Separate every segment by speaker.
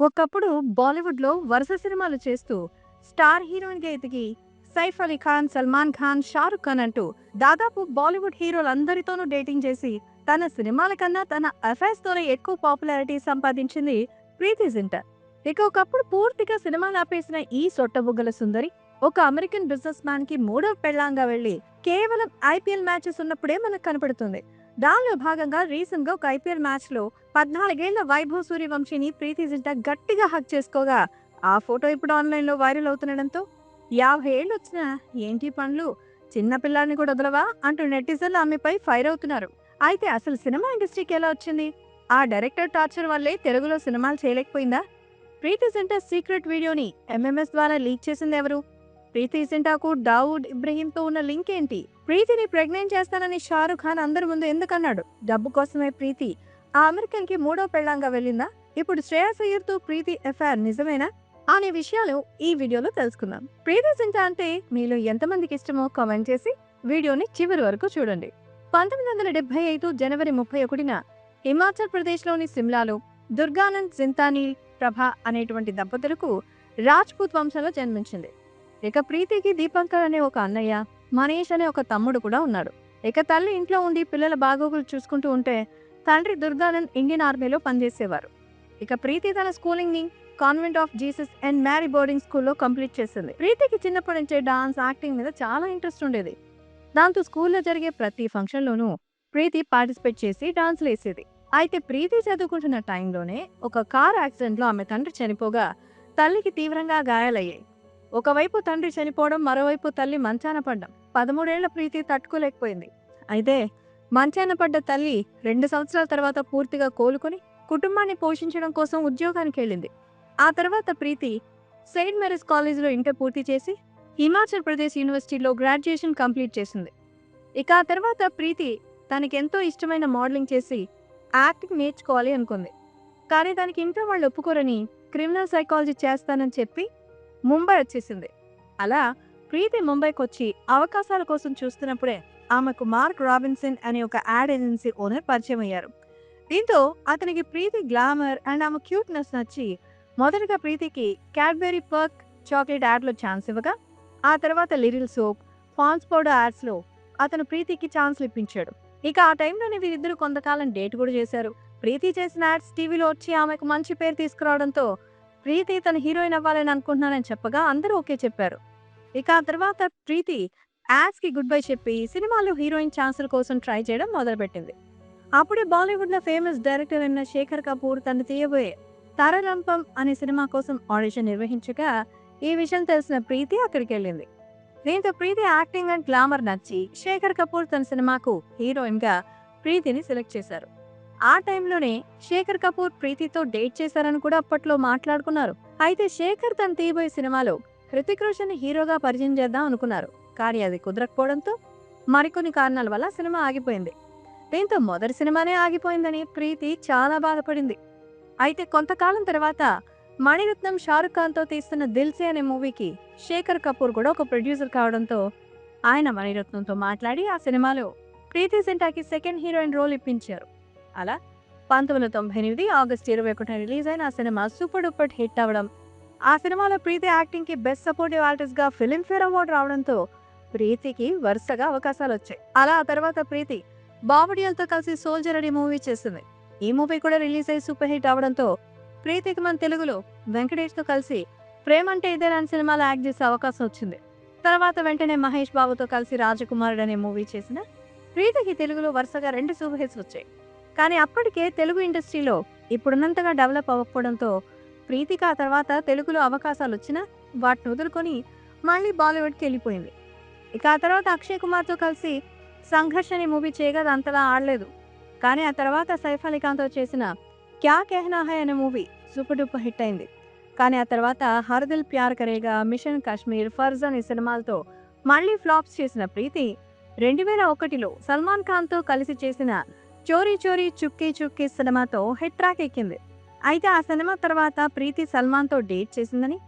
Speaker 1: ఒకప్పుడు బాలీవుడ్లో వరుస సినిమాలు చేస్తూ స్టార్ హీరోయిన్గా ఎదిగి సైఫ్ అలీ ఖాన్ సల్మాన్ ఖాన్ షారుఖ్ ఖాన్ అంటూ దాదాపు బాలీవుడ్ హీరోలందరితోనూ డేటింగ్ చేసి తన సినిమాల కన్నా తన అఫైర్స్ తోనే ఎక్కువ పాపులారిటీ సంపాదించింది ప్రీతి జింటా. ఇక ఒకప్పుడు పూర్తిగా సినిమాలు ఆపేసిన ఈ సొట్టబుగ్గల సుందరి ఒక అమెరికన్ బిజినెస్ మ్యాన్కి మూడవ పెళ్ళాంగా వెళ్ళి కేవలం ఐపీఎల్ మ్యాచెస్ ఉన్నప్పుడే మనకు కనపడుతుంది. దానిలో భాగంగా రీసెంట్గా ఒక ఐపీఎల్ మ్యాచ్లో పద్నాలుగేళ్ళ వైభవ్ సూర్యవంశిని ప్రీతి జింటా గట్టిగా హక్ చేసుకోగా. ఆ ఫోటో ఇప్పుడు ఆన్లైన్లో వైరల్ అవుతుండడంతో యాభై ఏళ్ళు వచ్చినా ఏంటి పనులు? చిన్న పిల్లల్ని కూడా వదలవా? అంటూ నెటిజన్లు ఆమెపై ఫైర్ అవుతున్నారు. అయితే అసలు సినిమా ఇండస్ట్రీకి ఎలా వచ్చింది? ఆ డైరెక్టర్ టార్చర్ వల్లే తెలుగులో సినిమాలు చేయలేకపోయిందా? ప్రీతి జింటా సీక్రెట్ వీడియోని ఎంఎంఎస్ ద్వారా లీక్ చేసింది ఎవరు? ప్రీతి జింటాకు దావూద్ ఇబ్రహీంతో ఉన్న లింక్ ఏంటి? ప్రీతిని ప్రెగ్నెంట్ చేస్తానని షారుఖ్ ఖాన్ అందరి ముందు ఎందుకన్నాడు? డబ్బు కోసమే ప్రీతి. ఆ అమెరికన్కి మూడో పెళ్ళాంగా వెళ్ళిందా? ఇప్పుడు శ్రేయస్ అయ్యర్తో ప్రీతి ఎఫ్ఐఆర్ నిజమేనా? అనే విషయాలు ఈ వీడియోలో తెలుసుకుందాం. ప్రీతి జింటా అంటే మీలో ఎంతమందికి ఇష్టమో కామెంట్ చేసి వీడియోని చివరి వరకు చూడండి. పంతొమ్మిది వందల డెబ్బై ఐదు జనవరి ముప్పై ఒకటిన హిమాచల్ ప్రదేశ్లోని సిమ్లాలో దుర్గానంద్ జింతానీ ప్రభ అనేటువంటి దంపతులకు రాజ్పూత్ వంశంలో జన్మించింది. ఇక ప్రీతికి దీపంకర్ అనే ఒక అన్నయ్య మనీష్ అనే ఒక తమ్ముడు కూడా ఉన్నాడు. ఇక తల్లి ఇంట్లో ఉండి పిల్లల బాగోగులు చూసుకుంటూ ఉంటే తండ్రి దుర్గానంద్ ఇండియన్ ఆర్మీలో పనిచేసేవారు. ఇక ప్రీతి తన స్కూలింగ్ని convent of Jesus and Mary boarding స్కూల్లో కంప్లీట్ చేసింది. ప్రీతికి చిన్నప్పటి నుంచే డాన్స్ యాక్టింగ్ మీద చాలా ఇంట్రెస్ట్ ఉండేది. దాంతో స్కూల్లో జరిగే ప్రతి ఫంక్షన్లోనూ ప్రీతి పార్టిసిపేట్ చేసి డాన్స్ వేసేది. అయితే ప్రీతి చదువుకుంటున్న టైంలోనే ఒక కార్ యాక్సిడెంట్లో ఆమె తండ్రి చనిపోగా తల్లికి తీవ్రంగా గాయాలయ్యాయి. ఒకవైపు తండ్రి చనిపోవడం మరోవైపు తల్లి మంచాన పడ్డం. పదమూడేళ్ళ ప్రీతి తట్టుకోలేకపోయింది. అయితే మంచాన పడ్డ తల్లి రెండు సంవత్సరాల తర్వాత పూర్తిగా కోలుకొని కుటుంబాన్ని పోషించడం కోసం ఉద్యోగానికి వెళ్ళింది. ఆ తర్వాత ప్రీతి సెయింట్ మేరీస్ కాలేజీలో ఇంటర్ పూర్తి చేసి హిమాచల్ ప్రదేశ్ యూనివర్సిటీలో గ్రాడ్యుయేషన్ కంప్లీట్ చేసింది. ఇక ఆ తర్వాత ప్రీతి తనకెంతో ఇష్టమైన మోడలింగ్ చేసి యాక్టింగ్ నేర్చుకోవాలి అనుకుంది. కానీ దానికి ఇంట్లో వాళ్ళు ఒప్పుకోరని క్రిమినల్ సైకాలజీ చేస్తానని చెప్పి ముంబై వచ్చేసింది. అలా ప్రీతి ముంబైకి వచ్చి అవకాశాల కోసం చూస్తున్నప్పుడే ఆమెకు మార్క్ రాబిన్సన్ అనే ఒక యాడ్ ఏజెన్సీ ఓనర్ పరిచయం అయ్యారు. దీంతో అతనికి ప్రీతి గ్లామర్ అండ్ ఆమె క్యూట్నెస్ నచ్చి మొదటగా ప్రీతికి క్యాడ్బెరీ పర్క్ చాక్లెట్ యాడ్లో ఛాన్స్ ఇవ్వగా ఆ తర్వాత లిరిల్ సోప్ ఫాన్స్ పౌడర్ యాడ్స్లో అతను ప్రీతికి ఛాన్స్లు ఇప్పించాడు. ఇక ఆ టైంలోనే వీరిద్దరు కొంతకాలం డేట్ కూడా చేశారు. ప్రీతి చేసిన యాడ్స్ టీవీలో వచ్చి ఆమెకు మంచి పేరు తీసుకురావడంతో ప్రీతి తన హీరోయిన్ అవ్వాలని అనుకుంటున్నానని చెప్పగా అందరూ ఓకే చెప్పారు. ఇక ఆ తర్వాత ప్రీతి యాడ్స్కి గుడ్ బై చెప్పి సినిమాలో హీరోయిన్ ఛాన్సుల కోసం ట్రై చేయడం మొదలుపెట్టింది. అప్పుడే బాలీవుడ్లో ఫేమస్ డైరెక్టర్ అయిన శేఖర్ కపూర్ తను తీయబోయే తారలంపం అనే సినిమా కోసం ఆడిషన్ నిర్వహించగా ఈ విషయం తెలిసిన ప్రీతి అక్కడికి వెళ్ళింది. దీంతో ప్రీతి యాక్టింగ్ అండ్ గ్లామర్ నచ్చి శేఖర్ కపూర్ తన సినిమాకు హీరోయిన్గా ప్రీతిని సెలెక్ట్ చేశారు. ఆ టైంలోనే శేఖర్ కపూర్ ప్రీతితో డేట్ చేశారని కూడా అప్పట్లో మాట్లాడుకున్నారు. అయితే శేఖర్ తన తీయబోయే సినిమాలో హృతిక్ రోషన్ హీరోగా పరిచయం చేద్దాం అనుకున్నారు. కానీ అది కుదరకపోవడంతో మరికొన్ని కారణాల వల్ల సినిమా ఆగిపోయింది. దీంతో మొదటి సినిమానే ఆగిపోయిందని ప్రీతి చాలా బాధపడింది. అయితే కొంతకాలం తర్వాత మణిరత్నం షారుఖ్ ఖాన్తో తీస్తున్న దిల్సే అనే మూవీకి శేఖర్ కపూర్ కూడా ఒక ప్రొడ్యూసర్ కావడంతో ఆయన మణిరత్నంతో మాట్లాడి ఆ సినిమాలో ప్రీతి సింటాకి సెకండ్ హీరోయిన్ రోల్ ఇప్పించారు. అలా పంతొమ్మిది వందల తొంభై ఎనిమిది ఆగస్ట్ ఇరవై ఒకటిన రిలీజ్ అయిన ఆ సినిమా సూపర్ డూపర్ హిట్ అవ్వడం. ఆ సినిమాలో ప్రీతి యాక్టింగ్కి బెస్ట్ సపోర్టివ్ ఆర్టిస్ట్గా ఫిలింఫేర్ అవార్డు రావడంతో ప్రీతికి వరుసగా అవకాశాలు వచ్చాయి. అలా ఆ తర్వాత ప్రీతి బాబుడియల్తో కలిసి సోల్జర్ అనే మూవీ చేసింది. ఈ మూవీ కూడా రిలీజ్ అయ్యి సూపర్ హిట్ అవడంతో ప్రీతికి మన తెలుగులో వెంకటేష్తో కలిసి ప్రేమ అంటే ఇదేనా అనే సినిమాలో యాక్ట్ చేసే అవకాశం వచ్చింది. తర్వాత వెంటనే మహేష్ బాబుతో కలిసి రాజకుమారుడు అనే మూవీ చేసిన ప్రీతికి తెలుగులో వరుసగా రెండు సూపర్ హిట్స్ వచ్చాయి. కానీ అప్పటికే తెలుగు ఇండస్ట్రీలో ఇప్పుడున్నంతగా డెవలప్ అవ్వకపోవడంతో ప్రీతిక ఆ తర్వాత తెలుగులో అవకాశాలు వచ్చినా వాటిని వదులుకొని మళ్ళీ బాలీవుడ్కి వెళ్ళిపోయింది. ఇక ఆ తర్వాత అక్షయ్ కుమార్తో కలిసి సంఘర్షణి మూవీ చేయగా అంతలా ఆడలేదు. కానీ ఆ తర్వాత సైఫ్ అలీ ఖాన్తో చేసిన క్యా కెహనా హై అనే మూవీ సూపర్ డూపర్ హిట్ అయింది. కానీ ఆ తర్వాత హర్దిల్ ప్యార్ కరేగా మిషన్ కాశ్మీర్ ఫర్జ్ అనే సినిమాలతో మళ్ళీ ఫ్లాప్స్ చేసిన ప్రీతి రెండు వేల ఒకటిలో సల్మాన్ ఖాన్తో కలిసి చేసిన చోరీ చోరీ చుక్కీ చుక్కీ సినిమాతో హిట్ ట్రాక్ ఎక్కింది. అయితే ఆ సినిమా తర్వాత ప్రీతి సల్మాన్తో డేట్ చేసిందని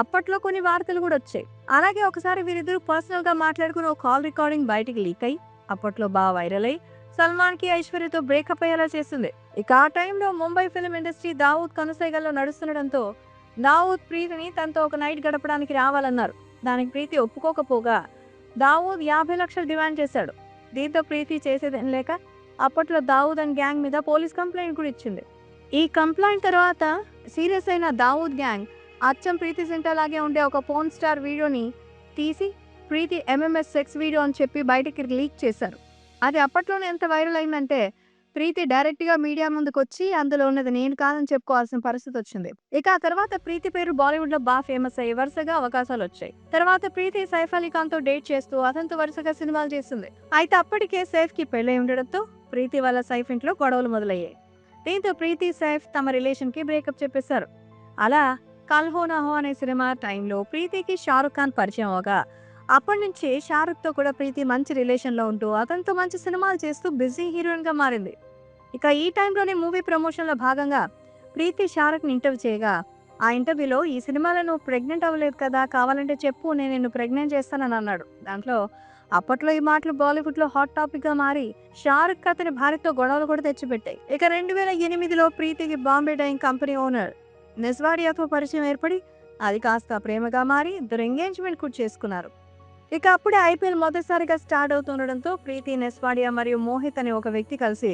Speaker 1: అప్పట్లో కొన్ని వార్తలు కూడా వచ్చాయి. అలాగే ఒకసారి వీరిద్దరు పర్సనల్గా మాట్లాడుకుని ఒక కాల్ రికార్డింగ్ బయటికి లీక్ అయి అప్పట్లో బాగా వైరల్ అయ్యి సల్మాన్కి ఐశ్వర్యతో బ్రేకప్ అయ్యేలా చేసింది. ఇక ఆ టైంలో ముంబై ఫిల్మ్ ఇండస్ట్రీ దావూద్ కనుసైగల్లో నడుస్తుండడంతో దావూద్ ప్రీతిని తనతో ఒక నైట్ గడపడానికి రావాలన్నారు. దానికి ప్రీతి ఒప్పుకోకపోగా దావూద్ యాభై లక్షలు డిమాండ్ చేశాడు. దీంతో ప్రీతి చేసేదేం లేక అప్పట్లో దావూద్ అండ్ గ్యాంగ్ మీద పోలీస్ కంప్లైంట్ కూడా ఇచ్చింది. ఈ కంప్లైంట్ తర్వాత సీరియస్ అయిన దావూద్ గ్యాంగ్ అచ్చం ప్రీతి సింటా లాగే ఉండే ఒక ఫోన్ స్టార్ వీడియోని తీసి ప్రీతి ఎంఎంఎస్ సెక్స్ వీడియో అని చెప్పి బయటికి లీక్ చేశారు. అది అప్పట్లోనే ఎంత వైరల్ అయిందంటే ప్రీతి డైరెక్ట్గా మీడియా ముందుకు వచ్చి అందులో ఉన్నది నేను కాదని చెప్పుకోవాల్సిన పరిస్థితి వచ్చింది. ఇక ఆ తర్వాత ప్రీతి పేరు బాలీవుడ్లో బాగా ఫేమస్ అయ్యి వరుసగా అవకాశాలు వచ్చాయి. తర్వాత ప్రీతి సైఫ్ అలీ ఖాన్తో డేట్ చేస్తూ అతనితో వరుసగా సినిమాలు చేసింది అయితే అప్పటికే సైఫ్కి పెళ్ళై ఉండడంతో ప్రీతి వాళ్ళ సైఫ్ ఇంట్లో గొడవలు మొదలయ్యాయి. దీంతో ప్రీతి సైఫ్ తమ రిలేషన్కి బ్రేకప్ చెప్పేశారు. అలా కల్హో నహో అనే సినిమా టైంలో ప్రీతికి షారుఖ్ ఖాన్ పరిచయం అవగా అప్పటి నుంచి షారుఖ్తో కూడా ప్రీతి మంచి రిలేషన్లో ఉంటూ అతనితో మంచి సినిమాలు చేస్తూ బిజీ హీరోయిన్గా మారింది. ఇక ఈ టైంలోనే మూవీ ప్రమోషన్లో భాగంగా ప్రీతి షారుఖ్ని ఇంటర్వ్యూ చేయగా ఆ ఇంటర్వ్యూలో ఈ సినిమాలో నువ్వు ప్రెగ్నెంట్ అవ్వలేదు కదా కావాలంటే చెప్పు నేను నిన్ను ప్రెగ్నెంట్ చేస్తానని అన్నాడు. దాంట్లో అప్పట్లో ఈ మాటలు బాలీవుడ్లో హాట్ టాపిక్గా మారి షారుఖ్ అతని భార్యతో గొడవలు కూడా తెచ్చిపెట్టాయి. ఇక రెండు వేల ఎనిమిదిలో ప్రీతికి బాంబే డైన్ కంపెనీ ఓనర్ నెస్వాడియాతో పరిచయం ఏర్పడి అది కాస్త ప్రేమగా మారి ఇద్దరు ఎంగేజ్మెంట్ కూడా చేసుకున్నారు. ఇక అప్పుడే ఐపీఎల్ మొదటిసారిగా స్టార్ట్ అవుతుండడంతో ప్రీతి నెస్వాడియా మరియు మోహిత్ అనే ఒక వ్యక్తి కలిసి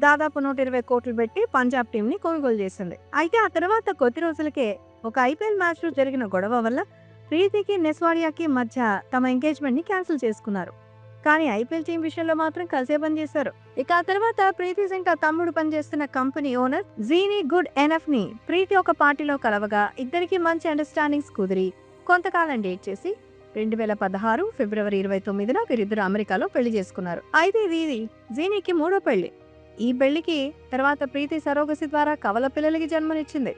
Speaker 1: దాదాపు నూట ఇరవై కోట్లు పెట్టి పంజాబ్ టీం ని కొనుగోలు చేసింది. అయితే ఆ తర్వాత కొద్ది రోజులకే ఒక ఐపీఎల్ మ్యాచ్లో జరిగిన గొడవ వల్ల ప్రీతికి నెస్వాడియాకి మధ్య తమ ఎంగేజ్మెంట్ని క్యాన్సిల్ చేసుకున్నారు. కానీ ఐపీఎల్ టీం విషయంలో మాత్రం కలిసే పనిచేశారు ఇక ఆ తర్వాత ప్రీతి సింగ్ తమ్ముడు పనిచేస్తున్న కంపెనీ ఓనర్ జీనీ గుడ్ ఎనఫ్ని ప్రీతి ఒక పార్టీలో కలవగా ఇద్దరికి మంచి అండర్స్టాండింగ్స్ కుదిరి కొంతకాలం డేట్ చేసి రెండు వేల పదహారు ఫిబ్రవరి ఇరవై తొమ్మిదిన వీరిద్దరు అమెరికాలో పెళ్ళి చేసుకున్నారు. అయితే ఇది జీనీకి మూడో పెళ్ళి. ఈ పెళ్ళికి తర్వాత ప్రీతి సరోగసి ద్వారా కవల పిల్లలకి జన్మనిచ్చింది.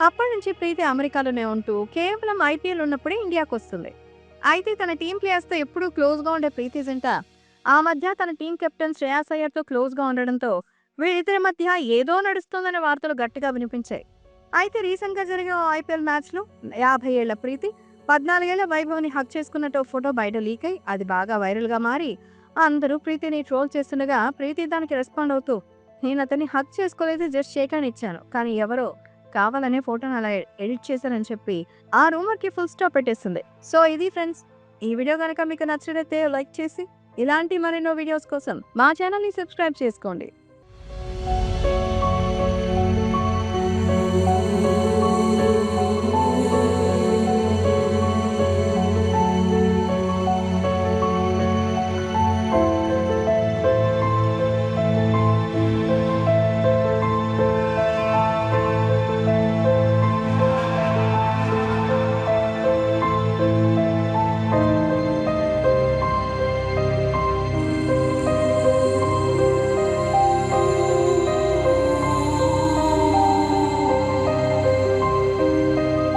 Speaker 1: అప్పటి నుంచి ప్రీతి అమెరికాలోనే ఉంటూ కేవలం ఐపీఎల్ ఉన్నప్పుడే ఇండియాకు వస్తుంది. అయితే తన టీం ప్లేయర్స్తో ఎప్పుడూ క్లోజ్గా ఉండే ప్రీతి జింట ఆ మధ్య తన టీం కెప్టెన్ శ్రేయాస్ అయ్యర్తో క్లోజ్గా ఉండడంతో వీళ్ళిద్దరి మధ్య ఏదో నడుస్తుందనే వార్తలు గట్టిగా వినిపించాయి. అయితే రీసెంట్గా జరిగిన ఐపీఎల్ మ్యాచ్లో యాభై ఏళ్ళ ప్రీతి పద్నాలుగేళ్ళ వైభవ్ని హక్ చేసుకున్నట్టు ఫోటో బయట లీక్ అయి అది బాగా వైరల్గా మారి అందరూ ప్రీతిని ట్రోల్ చేస్తుండగా ప్రీతి దానికి రెస్పాండ్ అవుతూ నేను అతన్ని హక్ చేసుకోలేదు జస్ట్ షేక్ అని ఇచ్చాను. కానీ ఎవరో కావాలనే ఫోటోని అలా ఎడిట్ చేశారని చెప్పి ఆ రూమర్కి ఫుల్ స్టాప్ పెట్టేస్తుంది సో ఇది ఫ్రెండ్స్ ఈ వీడియో కనుక మీకు నచ్చినట్లయితే లైక్ చేసి ఇలాంటి మరెన్నో వీడియోస్ కోసం మా ఛానల్ని సబ్స్క్రైబ్ చేసుకోండి.